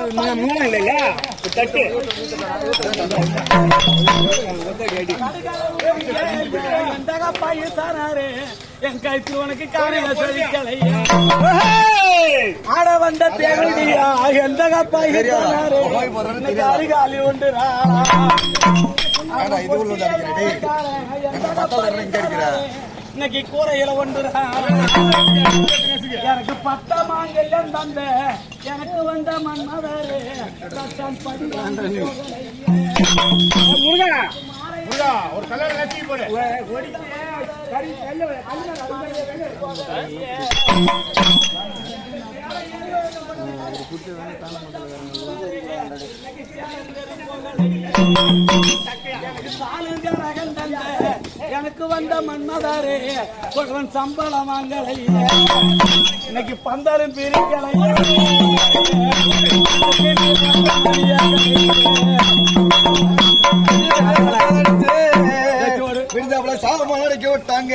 மூணு இல்லைங்க தட்டு என் கைத்து உனக்கு காரியம் சொல்லிக்கலையா ஆட வந்த தேவடியா எந்தகப்பா இசானாரு இன்னைக்கு அருகாலி உண்டுரா இது உள்ள இன்னைக்கு கூரையில ஒன்றுரா எனக்கு பத்த மாங்கல்யம் தந்த எனக்கு வந்த மன்மதரு முருகா முருகா ஒரு கல்யாணம் கட்டி போடு எனக்கு வந்த மன்மதாரே பகவன் சம்பளம் வாங்கலை இன்னைக்கு பந்தலும் பிரிக்கலை விருந்தாப்புல சாபம் அடிக்க விட்டாங்க.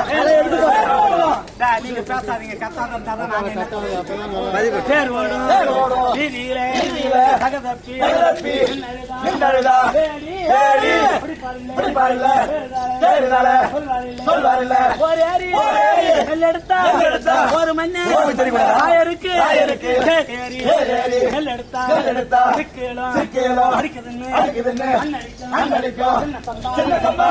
நீங்க பேசாதீங்க தான் நாங்க பேர் ஓடும். வீதியிலே தகதப்பி. நின்னழுதா வேடி இப்படி பாருங்க ஒரு ஏரி நெல் எடுத்தா ஒரு மண்ணு. ஆயருக்கு. ஏரி நெல் எடுத்தா சிக்கலும் அடிக்குதுன்னு. அண்ணடிக்கும் சின்ன சம்பா.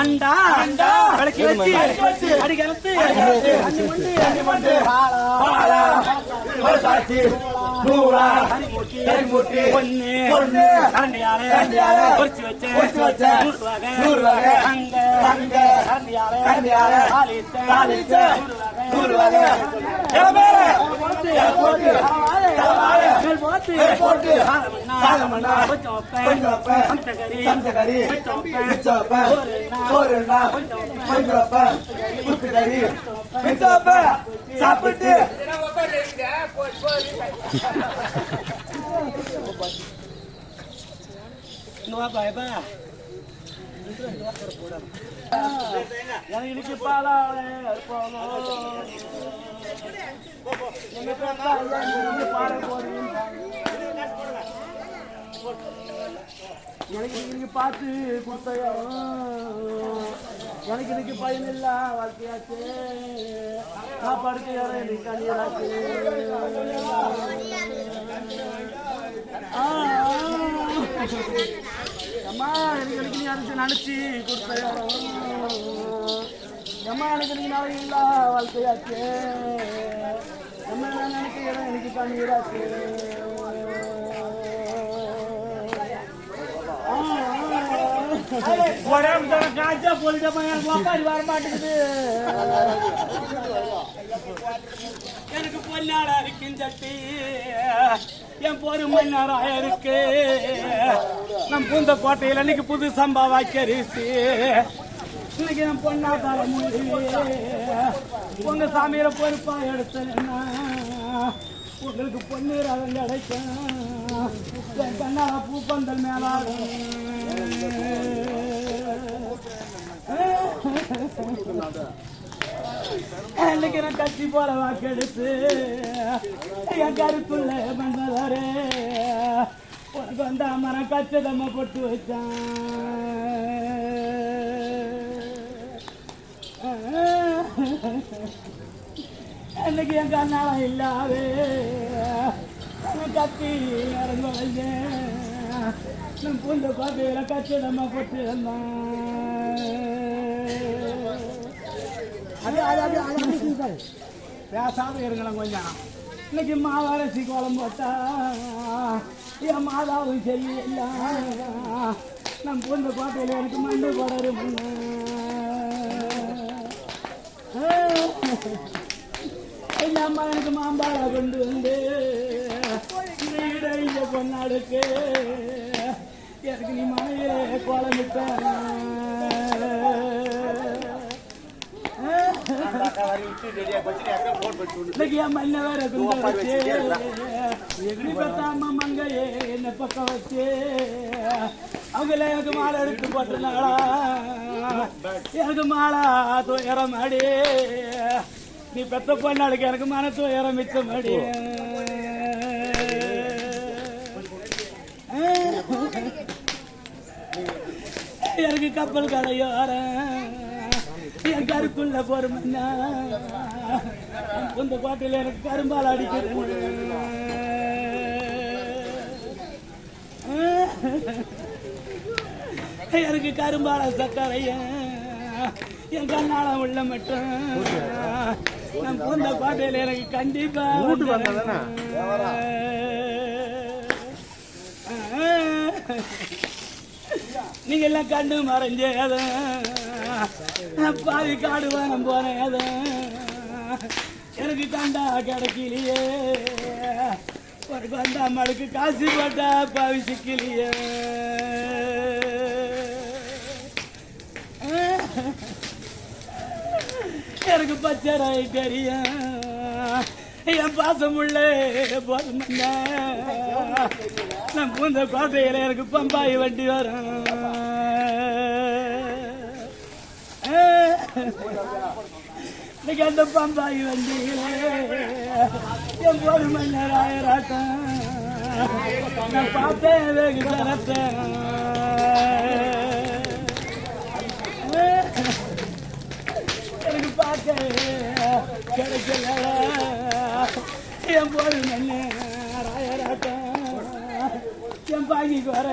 அண்டா அண்டா விளக்கி வச்சு அடிக்கலத்து மண்டு அண்ணி மண்டு பாலா பொண்ணு கரண்டியால பொறிச்சு வச்சு நூறு வகை அங்க கரண்டியால தாளித்த நூறு வகை மேல் போட்டு சாதமண்ணா கொஞ்சம் வைப்பேன் சம்சகரி சாப்பிட்டு பயப்பா எனக்கு இன்னைக்கு பாலா எனக்கு இன்னைக்கு பார்த்து கொடுத்தையோ? எனக்கு இன்னைக்கு பயனில்லா வாழ்க்கையாச்சு. நான் படுக்க யாரும் எனக்கு கண்ணீராச்சு ஆ, அம்மா எனக்கு அடிச்சு அம்மா எனக்கு இன்னைக்கு வாழ்க்கையாச்சு அம்மா நினைக்கிறேன் எனக்கு கண்ணீராச்சு உடம்பு காய்ச்சா போயிட்டு எனக்கு வர மாட்டேங்குது எனக்கு பொன்னாடா இருக்கும் சட்டி என் பொறுமை நேரம் இருக்கு நம் பூந்த கோட்டையில் அன்னைக்கு புது சம்பா வாக்கரிசி இன்னைக்கு என் பொண்ணா தர உங்க சாமியில பொறுப்பா எடுத்தேன்னா உங்களுக்கு பொண்ணு ரகம் கிடைக்கும் என் கண்ணால பூப்பந்தல் மேலாகும் இன்னைக்கு நான் கட்சி போல வாக்கெடுத்து என் கருப்புள்ள மன்னதாரே உனக்கு வந்த மரம் கச்சதம்மா போட்டு வச்சான். எனக்கு என் கண்ணால இல்லாவே கத்தி இறங்க நம் புந்த கோட்டையில போட்டு அது அது அது பேசாம இருங்களேன் கொஞ்சம் இன்னைக்கு மாவரசி கோலம் போட்டா என் மாதாவும் சரியில்லை நம் பூந்த கோட்டையில் எனக்கு மண்டு போடாரு முன்ன எங்க அம்மா எனக்கு மாம்பாளா கொண்டு வந்து பொன்னாடுக்கு எனக்கு நீ மனையே கோலமிட்ட என்ன பக்கம் வச்சு அவங்கள எனக்கு மாலை எடுத்து போட்டிருந்தாங்களா எனக்கு மாலா துயரம் அடி நீ பெத்த பொண்ணாளுக்கு எனக்கு மன துயரம் மிச்சம் அடி எனக்கு கப்பல் கடையோர என் கருக்குள்ள பொறுமன்னா இந்த கோட்டையில் எனக்கு கரும்பால் அடிக்குது எனக்கு கரும்பால சக்கரைய என் கண்ணால உள்ள மட்டும். நான் பூந்த கோட்டையில் எனக்கு கண்டிப்பா நீங்க எல்லாம் கண்டு மறைஞ்சேத. பாதி காடு வானம் போனேத. எனக்கு கண்டா கிடைக்கலையே. ஒரு கண்டா மடுக்கு காசு போட்டா பாவி சிக்கலையே. எனக்கு பச்சை தெரியும். என் பாசம் உள்ள போதும் நான் பூந்த கோட்டையில எனக்கு பம்பாய் வண்டி வரும். இன்னைக்கு அந்த பம்பாய் வண்டியில என் ஒரு மணி நேரம் நான் பார்த்தேன் வெகு எனக்கு பார்க்க கிடைக்கல என் போது மண்ணு ராயராட்டம் என் பாங்கிக்கு வர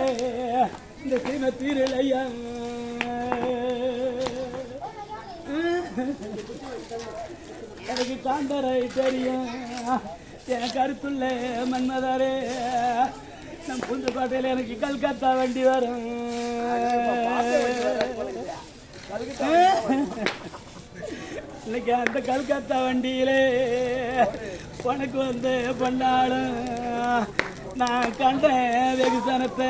இந்த சீமை தீரலையா எனக்கு காந்தரை தெரியும். என் கருத்துள்ள மன்மதாரே. நம் புதுக்கோட்டையில் எனக்கு கல்கத்தா வண்டி வரும். இன்னைக்கு அந்த கல்கத்தா வண்டியிலே உனக்கு வந்து பண்ணாலும் நான் கண்டேன் வெகுசனத்தை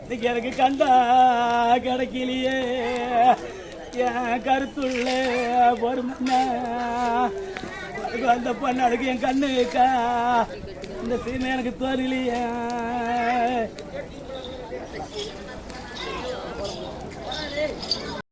இன்னைக்கு எனக்கு கண்டா கிடைக்கலையே என் கருத்துள்ள பொறுமன்னா அந்த பொண்ணு பொண்ணாளுக்கு என் கண்ணுக்கா இந்த சீமை எனக்கு தோறலையே